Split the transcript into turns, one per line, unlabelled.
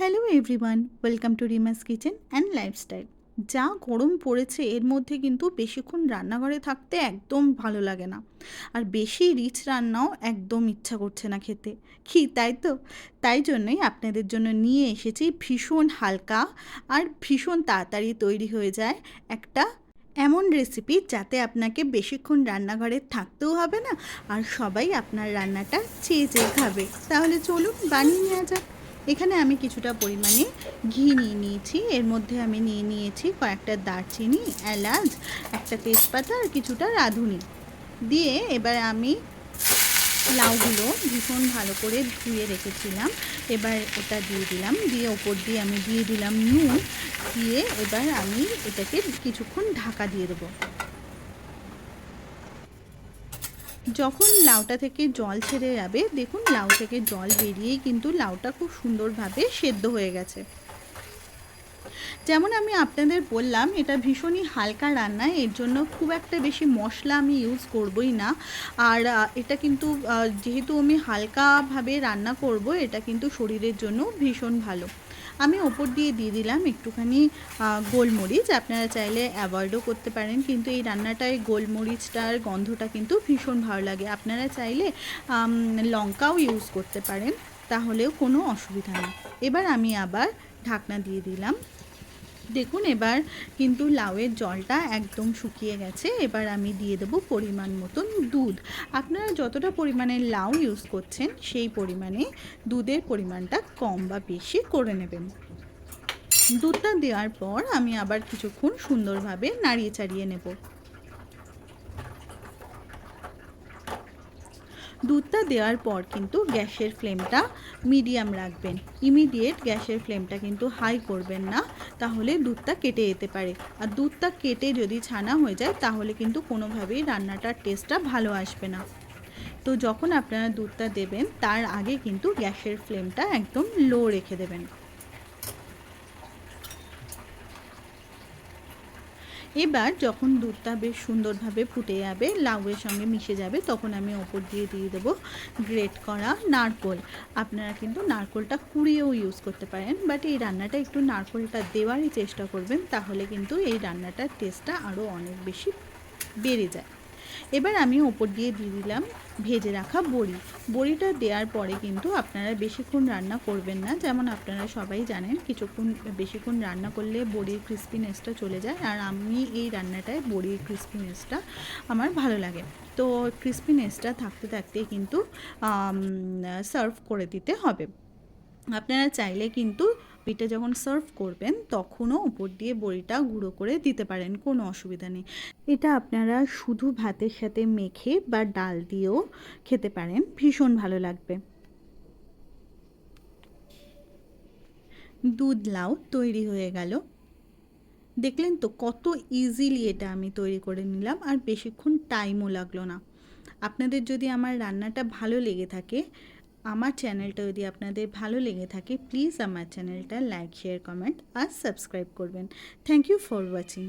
Hello everyone welcome to Rima's kitchen and lifestyle যা গরম পড়েছে, এর মধ্যে কিন্তু বেশিক্ষণ রান্নাঘরে থাকতে একদম ভালো লাগে না। আর বেশি রিচ রান্নাও একদম ইচ্ছা করছে না খেতে। কি, তাই তো? তাই জন্যই আপনাদের জন্য নিয়ে এসেছি ভীষণ হালকা আর ভীষণ তাড়াতাড়ি তৈরি হয়ে যায় একটা এমন রেসিপি যাতে আপনাকে বেশিক্ষণ রান্নাঘরে থাকতেও হবে না আর সবাই আপনার রান্নাটা চেয়ে চেয়ে খাবে। তাহলে চলুন বানিয়ে নেওয়া যাক। এখানে আমি কিছুটা পরিমাণে ঘি নিয়ে নিয়েছি। এর মধ্যে আমি নিয়ে নিয়েছি কয়েকটা দারচিনি, এলাচ, একটা তেজপাতা আর কিছুটা রাঁধুনি। দিয়ে এবার আমি লাউগুলো ভীষণ ভালো করে ধুয়ে রেখেছিলাম। এবার ওটা দিয়ে দিলাম। দিয়ে ওপর দিয়ে আমি দিয়ে দিলাম নুন। দিয়ে এবার আমি এটাকে কিছুক্ষণ ঢাকা দিয়ে দেবো। যখন লাউটা থেকে জল ছেড়ে যাবে, দেখুন লাউ থেকে জল বেরিয়েই কিন্তু লাউটা খুব সুন্দরভাবে সেদ্ধ হয়ে গেছে। যেমন আমি আপনাদের বললাম, এটা ভীষণই হালকা রান্না, এর জন্য খুব একটা বেশি মশলা আমি ইউজ করবই না। আর এটা কিন্তু যেহেতু আমি হালকাভাবে রান্না করব, এটা কিন্তু শরীরের জন্য ভীষণ ভালো। আমি ওপর দিয়ে দিয়ে দিলাম একটুখানি গোলমরিচ। আপনারা চাইলে অ্যাভয়েডও করতে পারেন, কিন্তু এই রান্নাটায় গোলমরিচটার গন্ধটা কিন্তু ভীষণ ভালো লাগে। আপনারা চাইলে লঙ্কাও ইউজ করতে পারেন, তাহলেও কোনো অসুবিধা নেই। এবার আমি আবার ঢাকনা দিয়ে দিলাম। দেখুন, এবার কিন্তু লাউয়ের জলটা একদম শুকিয়ে গেছে। এবার আমি দিয়ে দেবো পরিমাণ মতন দুধ। আপনারা যতটা পরিমাণে লাউ ইউজ করছেন, সেই পরিমাণে দুধের পরিমাণটা কম বা বেশি করে নেবেন। দুধটা দেওয়ার পর আমি আবার কিছুক্ষণ সুন্দরভাবে নাড়িয়ে চাড়িয়ে নেব। দুধটা দেওয়ার পর কিন্তু গ্যাসের ফ্লেমটা মিডিয়াম রাখবেন। ইমিডিয়েট গ্যাসের ফ্লেমটা কিন্তু হাই করবেন না। তাহলে দুধটা কেটে যেতে পারে। আর দুধটা কেটে যদি ছানা হয়ে যায়, তাহলে কিন্তু কোনোভাবেই রান্নাটার টেস্টটা ভালো আসবে না। তো যখন আপনারা দুধটা দেবেন, তার আগে কিন্তু গ্যাসের ফ্লেমটা একদম লো রেখে দেবেন। এবার যখন দুধটা বেশ সুন্দরভাবে ফুটে যাবে, লাউয়ের সঙ্গে মিশে যাবে, তখন আমি ওপর দিয়ে দিয়ে দেবো গ্রেট করা নারকোল। আপনারা কিন্তু নারকোলটা কুড়িয়েও ইউজ করতে পারেন বাট এই রান্নাটা একটু নারকোলটা দেওয়ারই চেষ্টা করবেন, তাহলে কিন্তু এই রান্নাটার টেস্টটা আরও অনেক বেশি বেড়ে যায়। এবার আমি ওপর দিয়ে দিয়ে দিলাম ভেজে রাখা বড়ি। বড়িটা দেওয়ার পরে কিন্তু আপনারা বেশিক্ষণ রান্না করবেন না। যেমন আপনারা সবাই জানেন কিছুক্ষণ বেশিক্ষণ রান্না করলে বড়ির ক্রিস্পিনেসটা চলে যায়। আর আমি এই রান্নাটায় বড়ির ক্রিস্পিনেসটা আমার ভালো লাগে। তো ক্রিস্পিনেসটা থাকতে থাকতে কিন্তু সার্ভ করে দিতে হবে। আপনারা চাইলে কিন্তু পিঠে যখন সার্ভ করবেন, তখনও উপর দিয়ে বড়িটা গুঁড়ো করে দিতে পারেন, কোনো অসুবিধা নেই। এটা আপনারা শুধু ভাতের সাথে মেখে বা ডাল দিয়েও খেতে পারেন, ভীষণ ভালো লাগবে। দুধ লাউ তৈরি হয়ে গেল। দেখলেন তো কত ইজিলি এটা আমি তৈরি করে নিলাম, আর বেশিক্ষণ টাইমও লাগল না। আপনাদের যদি আমার রান্নাটা ভালো লেগে থাকে আমার চ্যানেলটা যদি আপনাদের ভালো লেগে থাকে প্লিজ আমার চ্যানেলটা লাইক শেয়ার কমেন্ট আর সাবস্ক্রাইব করবেন। Thank you for watching